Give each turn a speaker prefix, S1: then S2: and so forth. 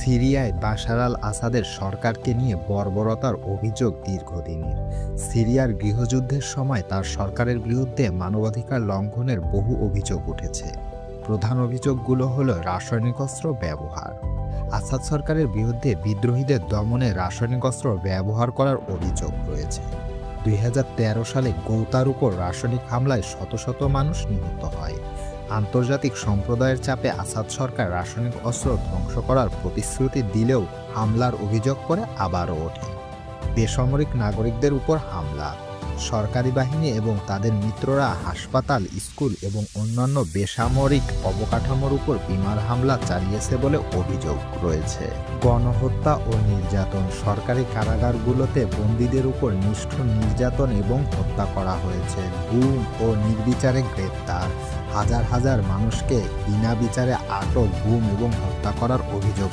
S1: সিরিয়ায় বাশার আল আসাদের সরকারকে নিয়ে বর্বরতার অভিযোগ দীর্ঘদিনের। সিরিয়ার গৃহযুদ্ধের সময় তার সরকারের বিরুদ্ধে মানবাধিকার লঙ্ঘনের বহু অভিযোগ উঠেছে। প্রধান অভিযোগগুলো হলো রাসায়নিক অস্ত্র ব্যবহার। আসাদ সরকারের বিরুদ্ধে বিদ্রোহীদের দমনে রাসায়নিক অস্ত্র ব্যবহার করার অভিযোগ রয়েছে। দুই হাজার তেরো সালে গৌতার উপর রাসায়নিক হামলায় শত শত মানুষ নিহত হয়। আন্তর্জাতিক সম্প্রদায়ের চাপে আসাদ সরকার রাসায়নিক অস্ত্র ধ্বংস করার প্রতিশ্রুতি দিলেও হামলার অভিযোগ করে আবারও ওঠে। বেসামরিক নাগরিকদের উপর হামলা, সরকারি বাহিনী এবং তাদের মিত্ররা হাসপাতাল, স্কুল এবং অন্যান্য বেসামরিক অবকাঠামোর উপর বিমান হামলা চালিয়েছে বলে অভিযোগ রয়েছে। গণহত্যা ও নির্যাতন, সরকারি কারাগারগুলোতে বন্দীদের উপর নিষ্ঠুর নির্যাতন এবং হত্যা করা হয়েছে। গুম ও নির্বিচারে গ্রেপ্তার হাজার হাজার মানুষকে বিনা বিচারে আটক গুম এবং হত্যা করার অভিযোগ